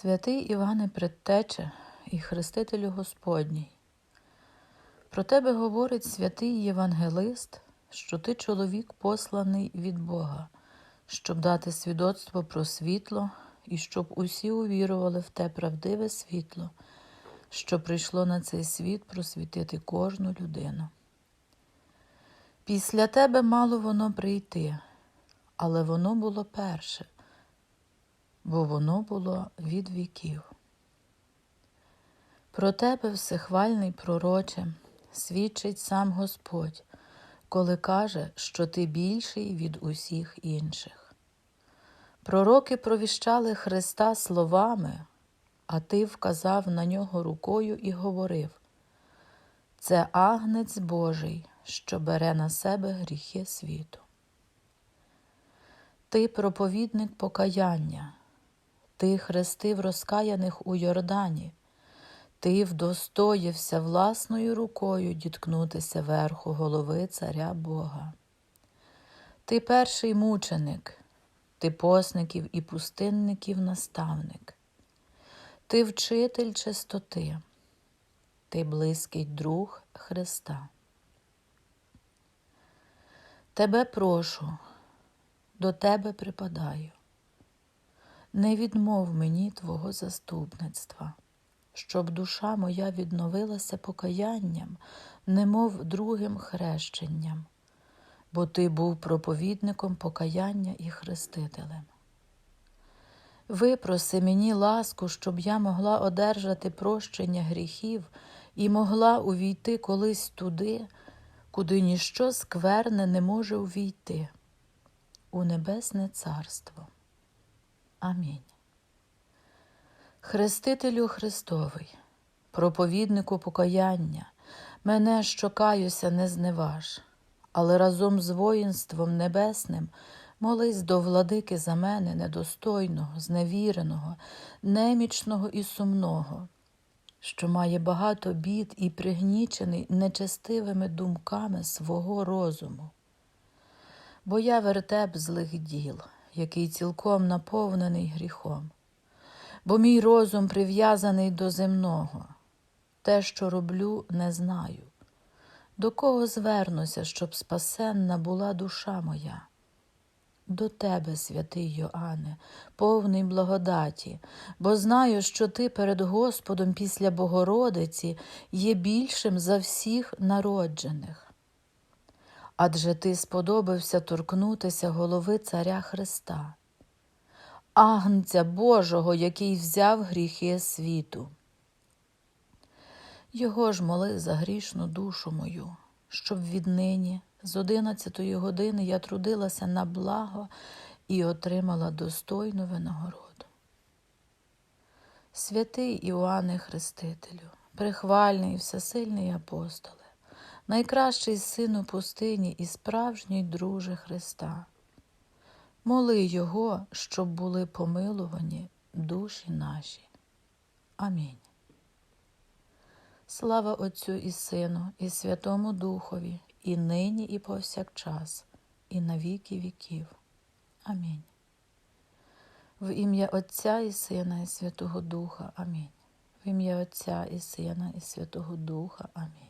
Святий Іване Предтече і Хрестителю Господній, про тебе говорить святий Євангелист, що ти чоловік посланий від Бога, щоб дати свідоцтво про світло і щоб усі увірували в те правдиве світло, що прийшло на цей світ просвітити кожну людину. Після тебе мало воно прийти, але воно було перше, бо воно було від віків. Про тебе, всехвальний пророче, свідчить сам Господь, коли каже, що ти більший від усіх інших. Пророки провіщали Христа словами, а ти вказав на нього рукою і говорив: Це агнець Божий, що бере на себе гріхи світу. Ти проповідник покаяння, ти хрестив розкаяних у Йордані, ти вдостоївся власною рукою діткнутися верху голови царя Бога. Ти перший мученик, ти посників і пустинників наставник, ти вчитель чистоти, ти близький друг Христа. Тебе прошу, до тебе припадаю. Не відмов мені Твого заступництва, щоб душа моя відновилася покаянням, немов другим хрещенням, бо Ти був проповідником покаяння і хрестителем. Випроси мені ласку, щоб я могла одержати прощення гріхів і могла увійти колись туди, куди ніщо скверне не може увійти, у Небесне Царство. Амінь. Хрестителю Христовий, проповіднику покаяння, мене, що каюся, не зневаж, але разом з воїнством небесним молись до владики за мене недостойного, зневіреного, немічного і сумного, що має багато бід і пригнічений нечестивими думками свого розуму. Бо я вертеп злих діл, який цілком наповнений гріхом, бо мій розум прив'язаний до земного, те, що роблю, не знаю. До кого звернуся, щоб спасенна була душа моя? До тебе, святий Йоанне, повний благодаті, бо знаю, що ти перед Господом після Богородиці є більшим за всіх народжених. Адже ти сподобався торкнутися голови Царя Христа, Агнця Божого, який взяв гріхи світу. Його ж моли за грішну душу мою, щоб віднині з одинадцятої години я трудилася на благо і отримала достойну винагороду. Святий Іоанне Хрестителю, прихвальний і всесильний апостоле, найкращий син у пустині і справжній друже Христа. Моли Його, щоб були помилувані душі наші. Амінь. Слава Отцю і Сину, і Святому Духові, і нині, і повсякчас, і на віки віків. Амінь. В ім'я Отця і Сина, і Святого Духа. Амінь. В ім'я Отця і Сина, і Святого Духа. Амінь.